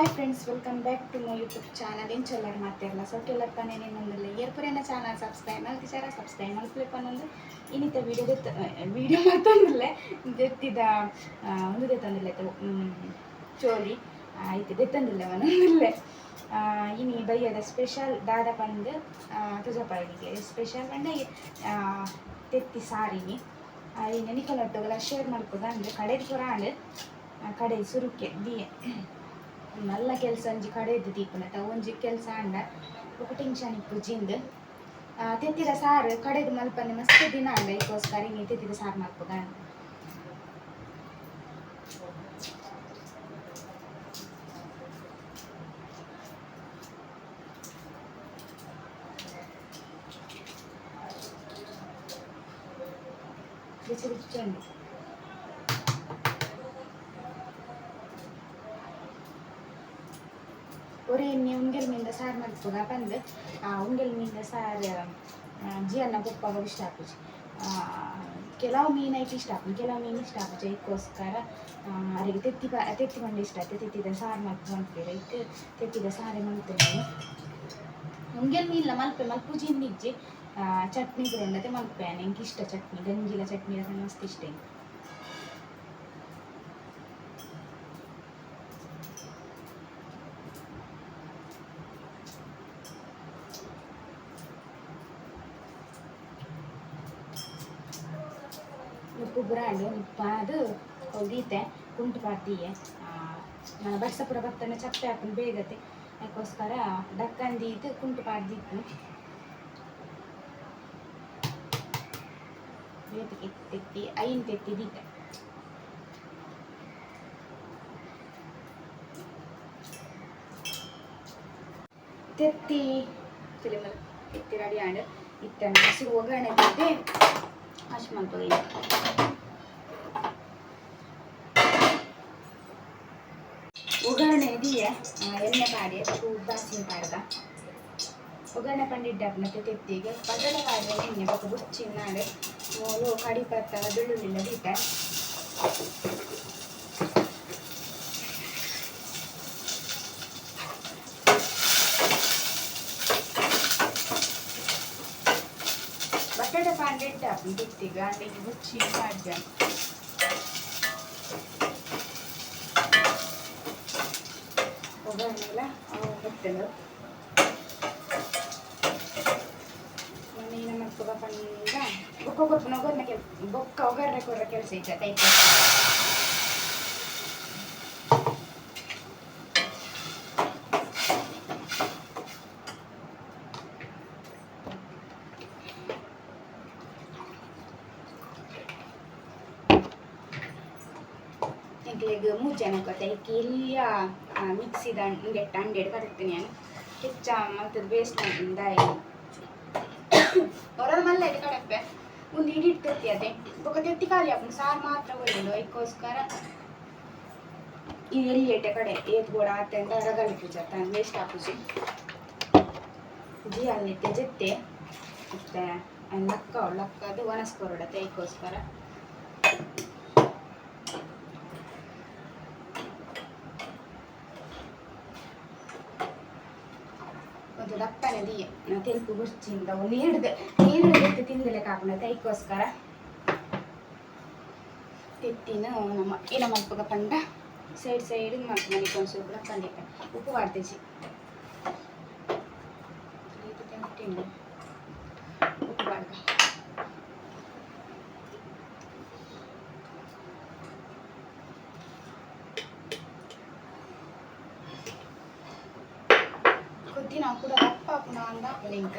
Hi friends welcome back to my YouTube channel ಏನು ಚಲೋ ಮಾತಾಡಲ್ಲ ಸೊ ಕೆಲಪ್ಪ ನಿನ್ನೊಂದಲ್ಲ ಏರ್ಪುರೇನ ಚಾನಲ್ ಸಬ್ಸ್ಕ್ರೈಬ್ ಮಾಡ್ತಿದ್ದಾರೆ ಸಬ್ಸ್ಕ್ರೈಬ್ ಮಾಡ್ಕೊಳ್ಪನ್ನೊಂದು ಇನ್ನಿತ ವೀಡಿಯೋದ ವೀಡಿಯೋ ಮಾತಂದಿಲ್ಲ ದೆತ್ತಿದ ಒಂದು ದೆತ್ತಂದಿಲ್ಲ ಚೋಲಿ. ಆಯ್ತು ದೆತ್ತಂದಿಲ್ಲ ಒಂದೊಂದಿಲ್ಲ ಇನಿ ಬೈಯದ ಸ್ಪೆಷಲ್ ದಾದ ಬಂದು ತುಜಪಾಯಿಗೆ ಸ್ಪೆಷಲ್ ಪಂಡ ತೆತ್ತಿ ಸಾರಿನಿ ಇನ್ನು ನಿಖಲೊಟ್ಟುಗಳ ಶೇರ್ ಮಾಡ್ಕೋದ ಅಂದರೆ ಕಡೆದು ಅಂದ್ರೆ ಕಡೆ ಸುರುಕೆ ಬಿಯೆ ನಲ್ಲ ಕೆಲಸ ಒಂಜಿ ಕಡೆದು ದೀಪನಟ ಒಂಜಿ ಕೆಲಸ ಅಂಡ ఒక ಟೆನ್ಷನ್ ಇಪ್ಪುಜಿಂದು ತೆತ್ತಿದ ಸಾರು ಕಡೆದು ಮಲ್ಪನೆ ಮಸ್ತ್ ದಿನ ಅಂಡ ಇದಕ್ಕೋಸ್ಕರ ಇನ್ನು ತೆತ್ತಿದ ಸಾರು ರುಚಿ ರುಚಿ ஒரு ಎಣ್ಣೆ ಉಂಗೆಲ್ ಮೀನಿಂದ ಸಾರು ಮಾಡ್ತದ ಬಂದು? ಉಂಗೆಲ್ ಮೀನಿಂದ ಸಾರು ಜಿಯನ್ನ ಪಪ್ಪಾಗ ಇಷ್ಟ ಹಾಕುಜಿ ಕೆಲವು ಮೀನು ಐತಿ ಇಷ್ಟ ಹಾಕು ಕೆಲವು ಮೀನು ಇಷ್ಟ ಹಾಕುಜಿ ಇದಕ್ಕೋಸ್ಕರ ಅವರಿಗೆ ತೆತ್ತಿ ಬ, ತೆತ್ತಿ ಮಂಡಿ ಇಷ್ಟ ಆಯ್ತು. ತೆತ್ತಿದ ಸಾರು ಮಾಡ್ತು ಮಾಡ್ತೀರ ಇದಕ್ಕೆ ತೆತ್ತಿದ ಸಾರೇ ಮಾಡ್ತೇನೆ ಉಂಗೆಲ್ ಮೀನಿಲ್ಲ ಮಲ್ಪೆ, ಮಲ್ಪುಜಿ ನಿಜ್ಜಿ ಚಟ್ನಿ ಬರೋಂಡತೆ ಮಲ್ಪೆ. ನನಗೆ ಇಷ್ಟ ಚಟ್ನಿ. ಗಂಜಿಲ ಚಟ್ನಿ ಮಸ್ತ್ ಇಷ್ಟ ಇದೆ ಉಪ್ಪು ಬ್ರಾಂಡ್ ಉಪ್ಪ ಅದು ಹೊದೀತೆ ಕುಂಟು ಪಾಡ್ತೀಯ ನಾನು ಬಡ್ಸಪುರ ಬತ್ತನೆ ಚಪ್ಪೆ ಹಾಕೊಂಡು ಬೇಗತೆ ಅದಕ್ಕೋಸ್ಕರ ಡಕ್ಕಂದೀತು ಕುಂಟು ಪಾಡ್ದಿತ್ತು ಬೇತಿಗೆ ತೆತ್ತಿ ಐನ್ ತೆತ್ತಿ ದೀತೆ ತೆತ್ತಿ ತಿಳಿಮಲ್ ತೆತ್ತಿ ರೆಡಿ ಆಂಡ್ ಇತ್ತನ್ನು ಹಸಿರು ಒಗ್ಗರಣೆ ತೆತ್ತಿ ಅಷ್ಟು ಮಾಡ್ಬೋದು ಒಗ್ಗರಣೆ ಇದೆಯೇ ಎಣ್ಣೆ ಪಾಡಿ ಬಾಸಿನ ಪಾಡ್ದ ಒಗ್ಗರಣೆ ಪಂಡಿಡ್ಡ ಮತ್ತೆ ತೆತ್ತಿಗೆ ಪದಲ ಪಾಡ್ರೆ ಎಣ್ಣೆ ಬೊಕ್ಕ ಬುಚ್ಚಿನ ನಾಡು ಮೂಲು ಕಡಿ ಪತ್ತ ಬೆಳ್ಳುಳ್ಳಿಲ್ಲ ದೀಟ ಬಟಾಟೆ ಪಾಂಡಿಡ್ಡ ತೆತ್ತಿಗೆ ಅಲ್ಲಿಗೆ ಬುಚ್ಚಿ ಪಾಡ್ದೆ ಒಗ್ಗರಣೆಲ್ಲ ಬರ್ತೇನೆ ನೀನು ಮಾಡ್ಕೊಬ ಪಂಡ ಬೊಕ್ಕ ಗೊಬ್ಬನ ಒಗ್ಗರಣೆ ಕೆಲ್ ಬೊಕ್ಕ ಒಗ್ಗರಣೆ ಕೊಡ್ರ ಕೆಲಸ ಐತೆ ಟೈಪ್ ಎಂಕ್ಲೆಗ್ ಮೂಜನ ಕೊತ್ತ ಇಕ್ಕಿ ಇಲ್ಲಿಯ ಮಿಕ್ಸಿದ ಗೆಟ್ಟ ಅಂಡೆಡ್ ಕರೆಕ್ತೀನಿ ನಾನು. ಹೆಚ್ಚ ಮತ್ತದು ವೇಸ್ಟ್ ದಾಯಿ ಹೊರ ಮಲ್ಲ ಇದು ಕಡಪೆ ಒಂದು ಹಿಡಿಟ್ ತೆತ್ತಿ ಅದೇ. ಬೊಕ್ಕ ತೆತ್ತಿ ಖಾಲಿ ಹಾಕೊಂಡು ಸಾರು ಮಾತ್ರ ಒಳ್ಳೆಯದು ಅದಕ್ಕೋಸ್ಕರ ಇದು ಎಲ್ಲಿ ಏಟೆ ಕಡೆ ಏತ್ ಗೋಡ ಆತಂದ ರಗಲಿ ಪೂಜೆ ತಾನು ವೇಸ್ಟ್ ಹಾಕುಜಿ ಜಿ ಅಲ್ಲಿ ಜೆತ್ತೆ ಮತ್ತೆ ಲಕ್ಕ ಲಕ್ಕದು ಒಣಸ್ಕೊರಡತ್ತೆ ಅದಕ್ಕೋಸ್ಕರ ಒಂದು ದಪ್ಪನೆ ದಿಯೆ ತೆಲುಪು ಗುರ್ಚಿಂದ ನೀಡ್ದೆ ನೀರು ಎತ್ತಿ ತಿಂದಲೆ ಕಾకుండా ತೈಕೋಸ್ಕರ ತೆತ್ತಿನ ನಮ್ಮ ಏನ ಮಲ್ಪಗ ಪಂಡ ಸೈಡ್ ಸೈಡ್ ಮಾಡ್ತು ಮನೆಗೆ ಒಂದು ಸ್ವಲ್ಪ ದಪ್ಪನೆ ಉಪ್ಪು ಮಾಡ್ತೇಜಿ పెట్టి நான் கூட ஒர்க் பார்க்கணும் தான் லிங்க்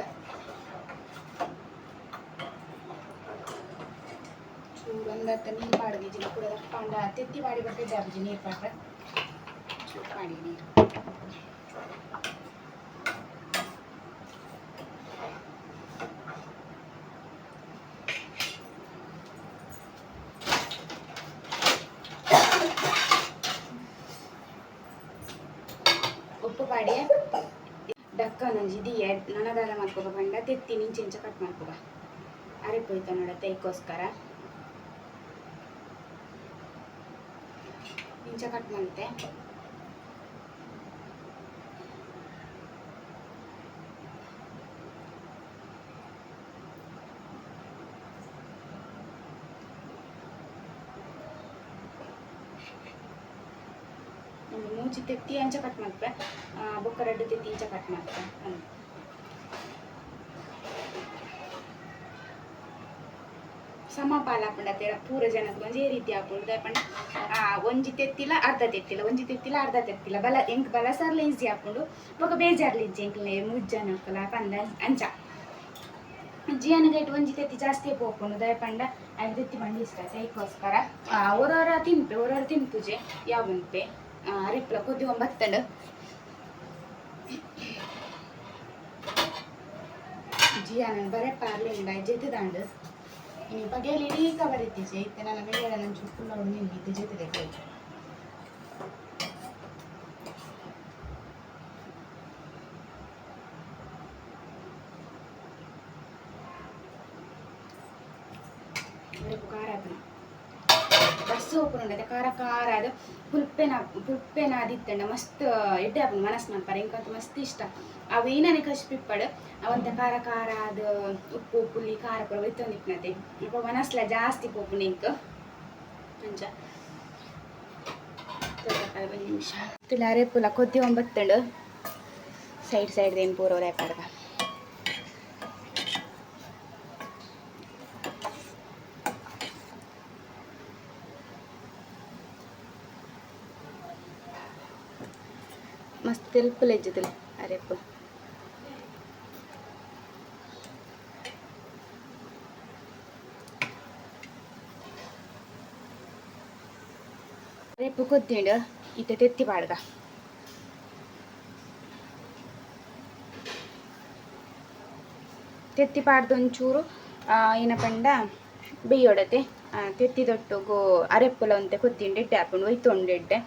చూడంత నీరు పాడగించిన కూడా పండ తెత్తి పాడి పట్టే జబ్బి నీరు పట్ట పాడి నీరు ఉప్పు పాడే ಡಕ್ಕ ನಂಜಿ ಎಡ್ ನನಗಾಲ ಮಾಡ್ಕೋಬ ಬಂಡ ತಿತ್ತಿ ನಿಂಚೆ ಚಿಂಚ ಕಟ್ ಮಾಡ್ಕೋಬ. ಅರೆಪೋಯ್ತ ನೋಡ ತೈಕೋಸ್ಕರ ಇಂಚ ಕಟ್ ಮಾಡ್ತೆ ಒಂಚಿ ತೆತ್ತಿ ಅಂಚ ಕಟ್ ಮಾಡ್ಪೆ ಬೊಕ್ಕ ರಡ್ಡು ತೆತ್ತಿ ಇಂಚ ಕಟ್ ಮಾಡ್ಪೆ ಸಮಪಾಲ ಸಮ ಪಾಲ ಹಾಕೊಂಡತ್ತೇಳ ಪೂರ ಜನಕ್ಕೆ ಒಂದೇ ರೀತಿ ಆಪುಂಡ ಆ, ಒಂಜಿ ತೆತ್ತಿಲ ಅರ್ಧ ತೆತ್ತಿಲ ಒಂಜಿ ತೆತ್ತಿಲ ಅರ್ಧ ತೆತ್ತಿಲ. ಬಲ ಎಂಕ್ ಬಲ ಸರ್ಲ ಈಸಿ ಆಪುಂಡು ಬೊಕ ಬೇಜಾರ್ಲಿ ಇಜ್ಜಿ ಎಂಕ್ಲೆ ಮುಜ್ಜನಕ್ಕಲ ಪಂದ ಅಂಚ ಜಿಯನಗೈಟ್ ಒಂಜಿ ತೆತ್ತಿ ಜಾಸ್ತಿ ಪೋಕೊಂಡು ದಯಪಂಡ ಐದು ತೆತ್ತಿ ಬಂಡಿ ಇಷ್ಟ ಅದಕ್ಕೋಸ್ಕರ ಒರೊರ ತಿಂಪೆ ಒರೊರ ತಿಂಪುಜೆ ಯಾವಂತೆ ರಿಪ್ಲ ಕೊದ್ದಿ ಒಂಬತ್ತಂಡು ಜಿಯಾನ ಬರೇ ಪಾರ್ಲಿಂಡ ಜೆತ್ತದಾಂಡು ಇನಿ ಬಗೆಯಲ್ಲಿ ಇಡೀ ಕವರ್ ಇತ್ತೀಚೆ ಇತ್ತೆ ನನ್ನ ಬೇರೆ ನನ್ನ ಚುಕ್ಕುಲ್ಲ ನಿಂಗಿದ್ದು ಜೊತೆದೆ ಕೈ ಬಸ್ಸು ಹೋಗ್ಕೊಂಡು ಖಾರ ಖಾರ ಅದು ಪುಲ್ಪೆನ ಪುಲ್ಪೆನ ಅದಿತ್ತಂಡ ಮಸ್ತ್, ಎಡ್ಡೆ ಹಾಕೊಂಡು ಮನಸ್ಸು ಮಾಡ್ತಾರೆ ಇಂಕಂತ ಮಸ್ತ್ ಇಷ್ಟ. ಅವು ಏನೇ ಕಷ್ಟ ಅವಂತ ಖಾರ ಖಾರ ಅದು, ಉಪ್ಪು ಪುಲಿ ಖಾರ ಪುರ ಒಯ್ತೊಂದಿಕ್ನತೆ ಅಪ್ಪ ಮನಸ್ಲ ಜಾಸ್ತಿ ಪೋಪು ನಿಂಕ್ ಒಂದು ನಿಮಿಷ. ತುಲಾರೆ ಪುಲ ಕೊದ್ದಿ ಒಂಬತ್ತಂಡು ಸೈಡ್ ಸೈಡ್ ಏನು ಪೂರ ರೇಪಾಡ್ಗ ಮಸ್ತ್ ತೆಲ್ಪುಲ ಇಜ್ಜದಿಲ್ಲ ಅರೆಪ್ಪು రేపు కొద్దిండు ఇట్ట తెత్తి పాడగా ತೆತ್ತಿ ಪಾಡ್ದೊಂಚೂರು ಏನ ಪಂಡ ಬೇಯೊಡತೆ ತೆತ್ತಿ ತೊಟ್ಟು ಗೋ ಅರೆಪ್ಪುಲ ಒಂತೆ ಕೊತ್ತಿಂಡೆ ಇಡ್ಡೆ ಹಾಕೊಂಡು ಒಯ್ತೊಂಡಿಡ್ಡೆ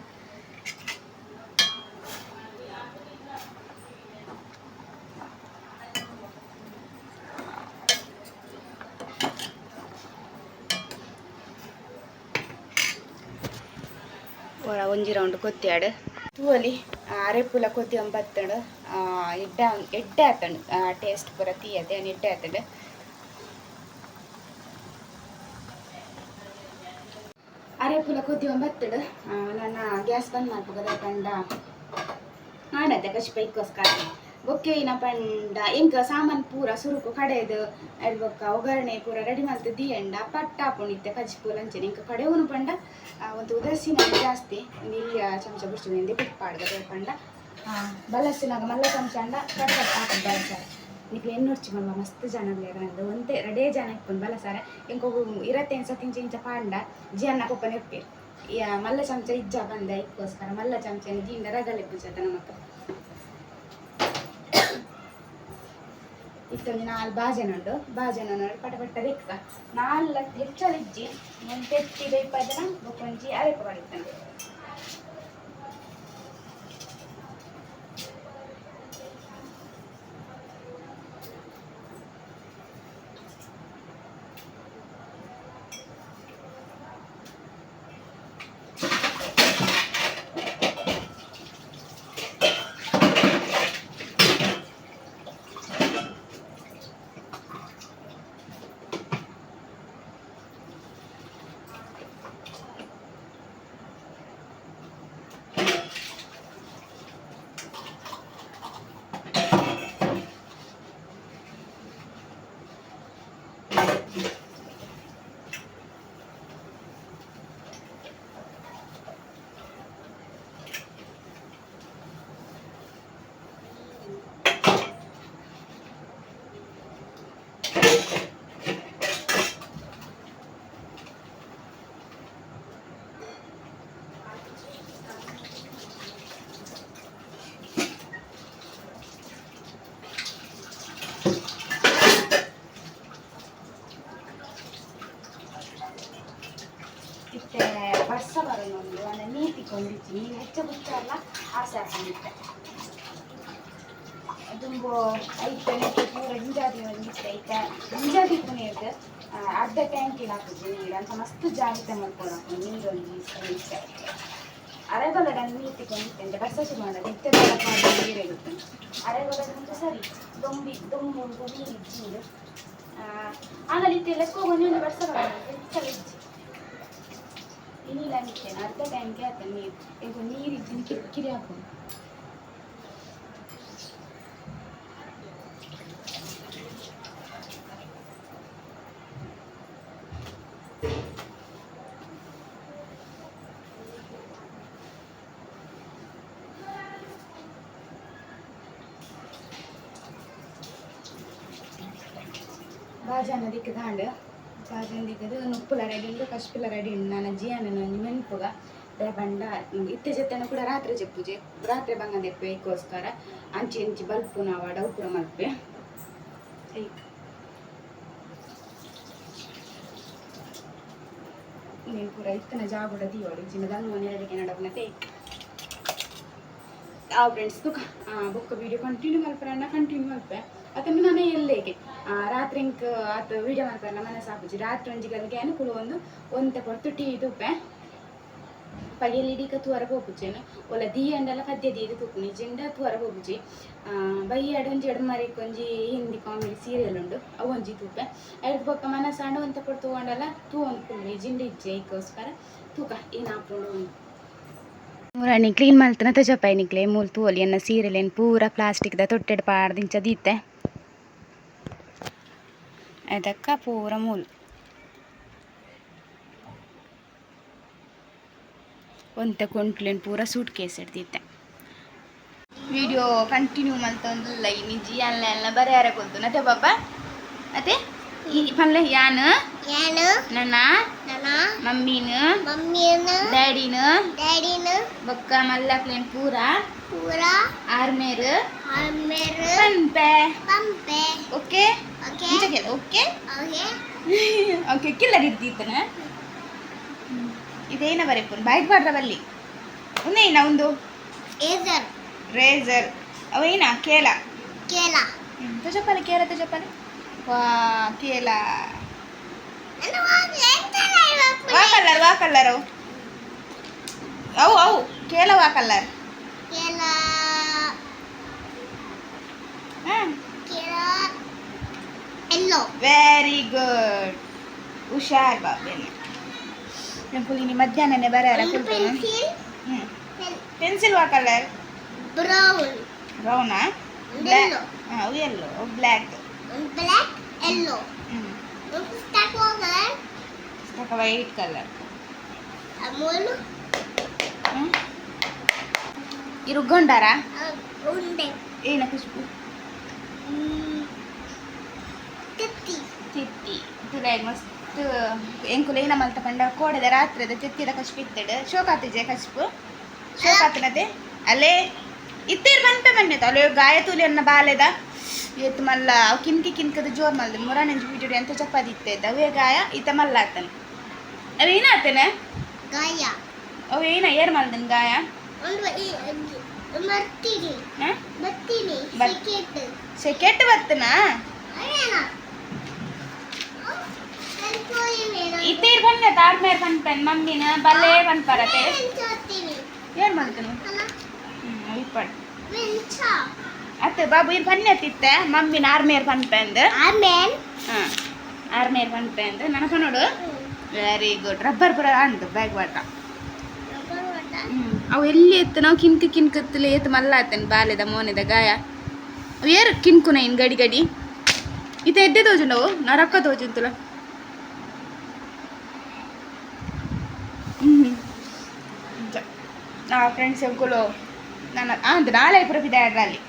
ಒಂಜಿ ರೌಂಡ್ ಕೊತ್ತಿಯಾಡು ತೂವಲಿ ಅರೆಪುಲ ಕೊತ್ತಿ ಒಂಬತ್ತಂಡು ಎಡ್ಡ ಎಡ್ಡೆ ಆತಂಡು. ಟೇಸ್ಟ್ ಪೂರ ತೀಯದೆ ಎಡ್ಡೆ ಆತಂಡು. ಅರೆಪುಲ ಕೊತ್ತಿ ಒಂಬತ್ತಡು. ನನ್ನ ಗ್ಯಾಸ್ ಬಂದ್ ಮಾಡ್ಬೋದ ಪಂಡ ಮಾಡತ್ತೆ ಕಷ್ಟ ಬೈಕೋಸ್ಕರ ಬೊಕ್ಕೆ ಇನ ಪಂಡ ಇಂಕ ಸಾಮಾನ್ ಪೂರ ಸುರುಕು ಕಡೆದು ಬೊಕ್ಕ ಒಗ್ಗರಣೆ ಪೂರ ರೆಡಿ ಮಾಡ್ತು ದಿಯಂಡ, ಪಟ್ಟ ಪುಣಿತ್ತೆ ಕಜ್ಜಿ ಪೂರ ಅಂಚನೆ ಇಂಕ ಕಡೆ ಉನು ಪಂಡ ಒಂದು ಉದರ್ಸಿನ ಜಾಸ್ತಿ ಒಂದು ಇಲ್ಲಿ ಚಮಚ ಬಿಡ್ಸಿದೆ ಬಿಟ್ಟು ಪಾಡ್ದ ಪಂಡ. ಬಲಸಿನಾಗ ಮಲ್ಲ ಚಮಚ ಅಂಡ, ಕಟ್ ಕಟ್ ಹಾಕಿ ಬಳಸಾರೆ ನಿಕ್ಲೆ ಮಲ್ಲ ಮಸ್ತ್ ಜನ ಬೇರೆ ಒಂದೇ ರೆಡೇ ಜನ ಇಪ್ಪನ್ ಬಲಸಾರೆ. ಇಂಕೊಬ್ಬ ಇರತ್ತೆ ಸತಿ ಇಂಚ ಇಂಚ ಪಾಂಡ ಜಿಯನ್ನ ಕೊಪ್ಪನ ಇರ್ಪೇರು ಮಲ್ಲ ಚಮಚ ಇಜ್ಜ ಬಂದ, ಇಕ್ಕೋಸ್ಕರ ಮಲ್ಲ ಚಮಚ ಜಿಂದ ರಗಲೆ ಬುಜದ ನಮಕ್ಕ ಇತ್ತೊಂದು ನಾಲ್ ಬಾಜನ ಉಂಡು ಬಾಜನ ನೋಡಿ ಪಟ ಪಟ್ಟ ದಿಕ್ಕ ನಾಲ್ಕು ಹೆಚ್ಚಲಿಜ್ಜಿ ಒಂದು ತೆತ್ತಿ ಬೇಯ್ಪದನ ಬೊಕೊಂಜಿ ಅರೆಪ ಬಡಿತಾನೆ ಮತ್ತೆ ವರ್ಷ ಬರೋಣೊಂದು ಅಂದರೆ ನೀತಿ ಕೊಂಡಿಚ್ಚಿ ನೀನು ಹೆಚ್ಚು ಬುಚ್ಚ ಅಲ್ಲ ಆಸೆ ಹಾಕೊಂಡಿದ್ದೆ ತುಂಬು ಐತೆ ನೆಟ್ಟು ಪೂರ ಹಿಂಜಾದಿ ಒಂದು ಐತೆ ಹಿಂಜಾದಿ ಪುನೀರ್ದು ಅರ್ಧ ಹಾಕಿದ್ವಿ ನೀರು ಅಂತ ಮಸ್ತ್ ಜಾಗ್ರತೆ ಮಾಡ್ಕೊಂಡು ನೀರೊಂದು ನೀರು ಇಷ್ಟ. ಅರೆಗೊಲದ ನೀತಿ ಕೊಂಡಿದ್ದೆ ಬಸ್ಸ ಶುರು ಮಾಡೋದು ಇತ್ತೆಲ್ಲ ನೀರು ಇರುತ್ತೆ. ಸರಿ, ದೊಂಬಿ, ದೊಂಬು ನೀರು ಆ ಆಗಲಿತ್ತೆ ಲೆಕ್ಕ ಒಂದು ಬರ್ಸ ಇಜ್ಜಿ ಇನ್ನಿಲ್ಲ ಅನ್ಕೇನೆ ಅರ್ಧ ಟ್ಯಾಂಕ್ ಆತ ನೀರು ಈಗ ನೀರು ಇದ್ದೀನಿ ಕಿರಿಕಿರಿ ಹಾಕೊಂಡು ಬಾಜಾನ ದಿಕ್ಕ ದಾಂಡ ಬಾಜಾನ ದಿಕ್ಕದು ನುಪ್ಪುಲ ರೆಡಿ ಉಂಡು ಕಶ್ಪಿಲ ರೆಡಿ ಉಂಡು ನಾನು ಜಿಯಾನ ನಂಜಿ ಮೆನ್ಪುಗ ದೇ ಬಂಡ ಇತ್ತೆ ಜೊತೆನ ಕೂಡ ರಾತ್ರಿ ಜಪ್ಪುಜೆ ರಾತ್ರಿ ಬಂಗ ದೆಪ್ಪೆ ಏಕೋಸ್ಕರ ಅಂಚಿ ಇಂಚಿ ಬಲ್ಪು ನಾವು ಡೌಪುರ ಮಲ್ಪೆ ಐಕ್ నేను కూడా ఇస్తున్న జాబ్ కూడా తీయాలి చిన్నదాన్ని మనీ అడిగిన డబ్బునైతే ಆ ಫ್ರೆಂಡ್ಸ್ ತುಕ ಬೊಕ್ಕ ವಿಡಿಯೋ ಕಂಟಿನ್ಯೂ ಮಲ್ಪರನ್ನ ಕಂಟಿನ್ಯೂ ಮಲ್ಪೆ ಅತಂದು ನಾನು ಎಲ್ಲೇಗೆ ರಾತ್ರಿ ಇಂಕ್ ಆತ ವೀಡಿಯೋ ಮಾಡ್ತಾರಲ್ಲ ಮನೆ ಸಾಪುಜಿ ರಾತ್ರಿ ಒಂಜಿಗಲ್ಗೆ ಅನುಕೂಲ ಒಂದು ಒಂದೆ ಕೊಡ್ತು ಟೀ ತುಪ್ಪೆ. ಪಗೆಯಲ್ಲಿ ಇಡೀಕ ತೂವರ ಹೋಗುಜೇನು ಒಲ ದೀ ಅಂಡಲ ಪದ್ಯ ದೀದು ತುಪ್ಪು ನಿಜಂಡ ತೂವರ ಹೋಗುಜಿ ಒಂಜಿ ಎಡ ಮರಿ ಒಂಜಿ ಹಿಂದಿ ಕಾಮಿಡಿ ಸೀರಿಯಲ್ ಉಂಡು. ಅವು ಒಂಜಿ ತೂಪೆ. ಎರಡು ಪಕ್ಕ ಮನ ಸಣ್ಣ ಒಂತ ಕೊಟ್ಟು ತಗೊಂಡಲ್ಲ ತೂ ಒಂದು ಫುಲ್ ಜಿಂಡ ಇಜ್ಜೆ ಇಕ್ಕೋಸ್ಕರ ತೂಕ. ಏನು ಹಾಕೊಂಡು ಮೂರಣ್ಣಿ ಕ್ಲೀನ್ ಮಾಡ್ತಾನೆ ತಜಪ್ಪ ನಿಕ್ಲೆ ಮೂಲ್ ತೂಲಿ ಎನ್ನ ಸೀರೆಲ್ ಏನು ಪೂರ ಪ್ಲಾಸ್ಟಿಕ್ದ ತೊಟ್ಟೆಡ್ ಪಾಡ್ದಿಂಚ ದೀತೆ ಅದಕ್ಕ ಪೂರ ಮೂಲ್? ಒಂತ ಕೊಂಟ್ಲೇನು ಪೂರ ಸೂಟ್ ಕೇಸ್ ಹಿಡ್ದಿತ್ತೆ ವಿಡಿಯೋ ಕಂಟಿನ್ಯೂ ಮಲ್ತೊಂದಿಲ್ಲ ಈ ನಿಜಿ ಅಲ್ಲ ಎಲ್ಲ ಬರೀ ಯಾರಕ್ಕೊಂತು ನತೆ ಬಾಬಾ ಮತ್ತೆ? ಈ ಪಲ್ಲೆ ಯಾನು? ಯಾನ? ನನ್ನ? ನನ್ನ? ಮಮ್ಮಿನ? ಮಮ್ಮಿಯನ್ನ? ಡ್ಯಾಡಿನ? ಡ್ಯಾಡಿನ? ಬೊಕ್ಕ ಮಲ್ಲಕ್ಲೇನ್ ಪೂರ? ಪೂರ. ಆರ್ಮೇರ್? ಆರ್ಮೇರ್. ಪಂಪೆ? ಪಂಪೆ. Okay? Okay. Okay? Okay. Okay killer ಹಿಡ್ದಿತ್ತನ ಇದೇನ ಬರೆಪುನ್ ಬೈಟ್ ಮಾಡ್ರ ಬಲ್ಲಿ. ಉಂದೇನ ಒಂದು? ರೇಜರ್. ರೇಸರ್ ಅವೇನ ಕೇಲ ಕೇಲ ತಜಪಲೆ ಕೇಲ ತಜಪಲೆ. ವಾ ಕೇಲ ವಾ ಕಲ್ಲರ್ ವಾ ಕಲ್ಲರ್ ಅವು ಕೇಲ ವಾ ಕಲ್ಲರ್ ಕೇಳ ಹಾಂ ಕೇಳ ಎಲ್ಲೋ ವೆರಿ ಗುಡ್ ಹುಷಾರ್ ಬಾಬೇನೆ ಕುಲಿನಿ ಮಧ್ಯಾಹ್ನನೇ ಬರಾರ ಕುಲ್ತೇನೆ ಪೆನ್ಸಿಲ್ ಹ್ಞೂ ಪೆನ್ಸಿಲ್ ವಾ ಕಲರ್ ಬ್ರೌನ್ ಬ್ರೌನಾ Yellow. ಹಾಂ ಅವು ಎಲ್ಲೋ ಬ್ಲ್ಯಾಕ್ ಬ್ಲ್ಯಾಕ್ ಎಲ್ಲೋ ಹ್ಞೂ ಪುಸ್ತಕ ಹೋಗರ್ ಸಾಕ ವೈಟ್ ಕಲರ್ ಅಮೂಲ್ ಹ್ಞೂ ಇರುಗೊಂಡಾರ? ಏನ ಖುಷ್ಬು. ತಿತ್ತಿ. ತಿತ್ತಿ. ಮಸ್ತ್ ಎಂಕುಲ ಏನ ಮಲ್ತ ಪಂಡ ಕೋಡದ ರಾತ್ರಿದ ತಿತ್ತಿದ ಕಶ್ಪು ಇತ್ತಡ. ಶೋಕಾತಿಜೆ ಕಶ್ಪು ಶೋಕಾತನದೆ? ಅಲ್ಲೇ ಇತ್ತೀರ್ ಬಂತ ಮನ್ನೆ ಅಲ್ಲೇ ಗಾಯ ತುಲಿ ಅನ್ನ ಬಾಲೆದ? ಎತ್ತು ಮಲ್ಲ ಅವು ಕಿನ್ಕಿ ಕಿನ್ಕದ ಜೋರ್ ಮಲ್ದ ಮುರಾನಂಜಿ ಬಿಡಿಡಿ ಅಂತ ಚಪಾತಿ ಇತ್ತೈತ ಅವೇ ಗಾಯ ಈತ ಮಲ್ಲ ಆತನ ಅವ ಏನ ಆತನ ಗಾಯ. ಅವು ಏನ ಏರ್ ಮಲ್ದನ್ ಗಾಯ? ಬರ್- ಸೆಕೆಟ್ ಬರ್ತನ? ಇತ್ತೀರ್ ಇತ್ತೇರ್ ಬನ್ನೆ ತಾರ್ಮೇರ್ ಪನ್ಪೆನ್ ಮಮ್ಮಿನ ಬಲ್ಲೇ ಬಂದ್ ಬರತ್ತೆ. ಏನ್ ಮಾಡ್ತೀನಿ? ಇಪ್ಪಡ್ ಅತ್ತ ಬಾಬು ಇರ್ ಬನ್ನಿ ತಿತ್ತೆ ಮಮ್ಮಿನ ಆರ್ಮೇರ್ ಪನ್ಪೆ ಅಂದ ಆಮೇಲೆ ಹಾಂ ಆರ್ಮೇರ್ ಪನ್ಪೆ ಅಂದ ನನಕ ನೋಡು. ವೆರಿ ಗುಡ್ ರಬ್ಬರ್ ಪುರ ಅಂದು ಬ್ಯಾಗ್ ವಾಟ ಅವು ಎಲ್ಲಿ ಎತ್ತು? ನಾವು ಕಿನ್ಕ ಕಿನ್ಕತ್ತಲೆ ಎತ್ತು ಮಲ್ಲ ಆತನ್ ಬಾಲೆದ ಮೋನೆದ ಗಾಯ. ಅವು ಏರು ಕಿನ್ಕುನ ಇನ್ ಗಡಿ ಗಡಿ? ಇತ ಎಡ್ಡೆ ತೋಜುಂಡವು ನಾ ರೊಕ್ಕ ತೋಜುಂತುಲ ನಾ ಫ್ರೆಂಡ್ಸ್ ಎಂಕುಲು ನನ್ನ ಅಂದು ನಾಳೆ ಪುರಪಿದ ಅಡ್ರಲ್ಲಿ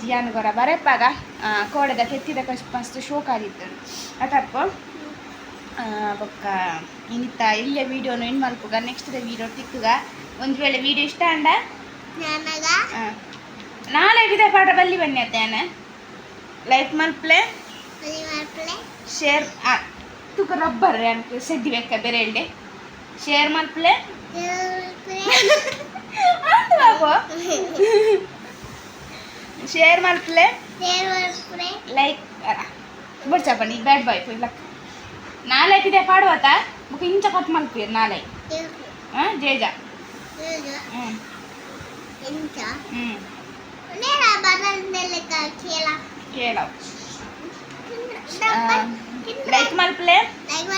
ಜಿಯಾನ್ ಗೊರ ಬರೆಪ್ಪಾಗ ಕೋಡೆದ ಕೆತ್ತಿದ ಕಷ್ಟ ಮಸ್ತ್ ಶೋಕ್ ಆಗಿತ್ತು ಅಟಪ್ಪ ಬೊಕ್ಕ ಇನ್ನಿತ್ತ ಇಲ್ಲೇ ವೀಡಿಯೋನು ಏನು ಮಲ್ಪುಗ ನೆಕ್ಸ್ಟ್ ವೀಡಿಯೋ ತಿಕ್ಕುಗ. ಒಂದು ವೇಳೆ ವೀಡಿಯೋ ಇಷ್ಟ ಅಂಡ? ನಾಳೆ ವಿಧ ಪಾಠ ಬಲ್ಲಿ ಬನ್ನಿ ಅತ್ತೇನೆ ಲೈಕ್ ಮಲ್ಪ್ಲೆ ಶೇರ್ ತುಕ ರಬ್ಬರ್ ಅನ್ಕ ಸೆದ್ದಿ ಬೇಕ ಬೇರೆ ಹೇಳ್ದೆ ಶೇರ್ ಮಲ್ಪ್ಲೆ ಶೇರ್ ಮಲ್ಪ್ಲೆ ಲೈಕ್ ಬಿಡ್ಸಪ್ಪ ನೀ ಬ್ಯಾಡ್ ಬಾಯ್ ಇಲ್ಲ ನಾಳೆ ಇದೆ ಪಾಡುವತ್ತ? ಮುಖ ಇಂಚ ಕಟ್ ಮಲ್ಪೀರ್ ನಾಳೆ? ಹಾಂ ಜೇಜ. ಹ್ಞೂ ಎಂತ ಹ್ಞೂ ನೇರ ಬರಲ್ದೆಲ್ಲ ಕೇಳ. ಕೇಳವ್ ಲೈಕ್ ಮಲ್ಪ್ಲೆ ಲೈಕ್